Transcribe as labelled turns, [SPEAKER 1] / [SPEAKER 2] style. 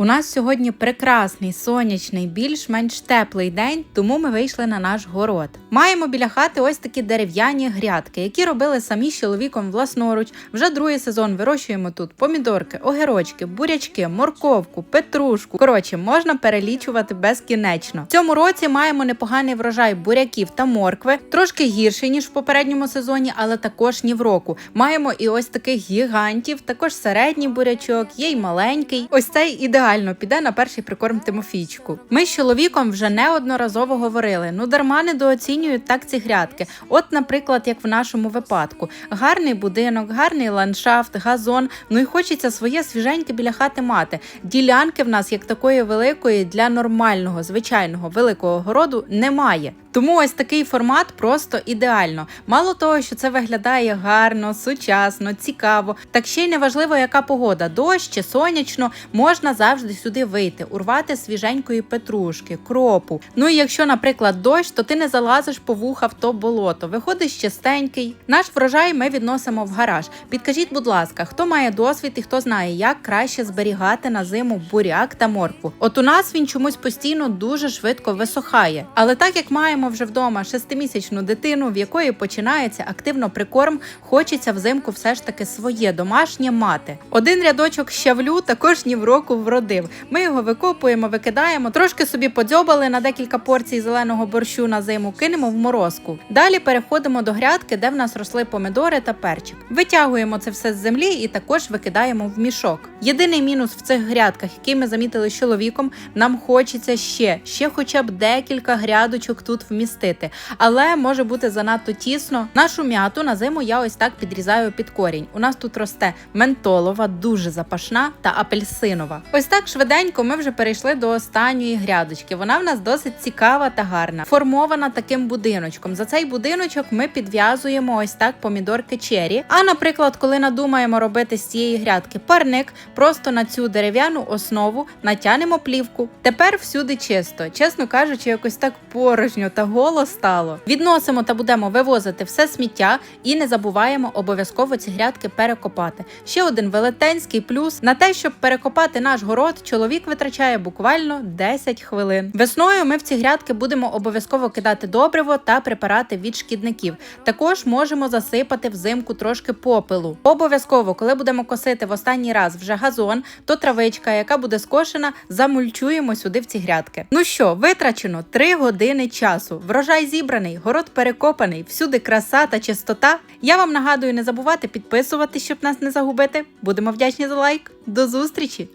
[SPEAKER 1] У нас сьогодні прекрасний сонячний, більш-менш теплий день, тому ми вийшли на наш город. Маємо біля хати ось такі дерев'яні грядки, які робили самі з чоловіком власноруч. Вже другий сезон вирощуємо тут помідорки, огірочки, бурячки, морковку, петрушку. Коротше, можна перелічувати безкінечно. В цьому році маємо непоганий врожай буряків та моркви, трошки гірший ніж в попередньому сезоні, але також ні в року. Маємо і ось таких гігантів, також середній бурячок, є й маленький. Ось цей ідеально піде на перший прикорм Тимофійчику. Ми з чоловіком вже неодноразово говорили. Ну дарма недооцінюють так ці грядки. От, наприклад, як в нашому випадку, гарний будинок, гарний ландшафт, газон. Ну і хочеться своє свіженьке біля хати мати. Ділянки в нас як такої великої для нормального, звичайного великого городу немає. Тому ось такий формат просто ідеально. Мало того, що це виглядає гарно, сучасно, цікаво. Так ще й не важливо, яка погода, дощ чи сонячно, можна завжди сюди вийти, урвати свіженької петрушки, кропу. Ну і якщо, наприклад, дощ, то ти не залазиш по вуха в то болото, виходиш чистенький. Наш врожай ми відносимо в гараж. Підкажіть, будь ласка, хто має досвід і хто знає, як краще зберігати на зиму буряк та моркву. От у нас він чомусь постійно дуже швидко висохає. Але так як маємо вже вдома шестимісячну дитину, в якої починається активно прикорм, хочеться взимку все ж таки своє домашнє мати. Один рядочок щавлю також ні в року вродив. Ми його викопуємо, викидаємо, трошки собі подзьобали на декілька порцій зеленого борщу на зиму, кинемо в морозку. Далі переходимо до грядки, де в нас росли помідори та перчик. Витягуємо це все з землі і також викидаємо в мішок. Єдиний мінус в цих грядках, який ми замітили з чоловіком, нам хочеться ще, ще хоча б декілька грядочок тут вмістити, але може бути занадто тісно. Нашу м'яту на зиму я ось так підрізаю під корінь. У нас тут росте ментолова, дуже запашна та апельсинова. Ось так швиденько ми вже перейшли до останньої грядочки. Вона в нас досить цікава та гарна, формована таким будиночком. За цей будиночок ми підв'язуємо ось так помідорки чері. А, наприклад, коли надумаємо робити з цієї грядки парник, просто на цю дерев'яну основу натянемо плівку. Тепер всюди чисто, чесно кажучи, якось так порожньо та голо стало. Відносимо та будемо вивозити все сміття і не забуваємо обов'язково ці грядки перекопати. Ще один велетенський плюс на те, щоб перекопати наш город, чоловік витрачає буквально 10 хвилин. Весною ми в ці грядки будемо обов'язково кидати добриво та препарати від шкідників. Також можемо засипати взимку трошки попелу. Обов'язково, коли будемо косити в останній раз вже газон, то травичка, яка буде скошена, замульчуємо сюди в ці грядки. Ну що, витрачено 3 години часу. Врожай зібраний, город перекопаний, всюди краса та чистота. Я вам нагадую не забувати підписувати, щоб нас не загубити. Будемо вдячні за лайк. До зустрічі!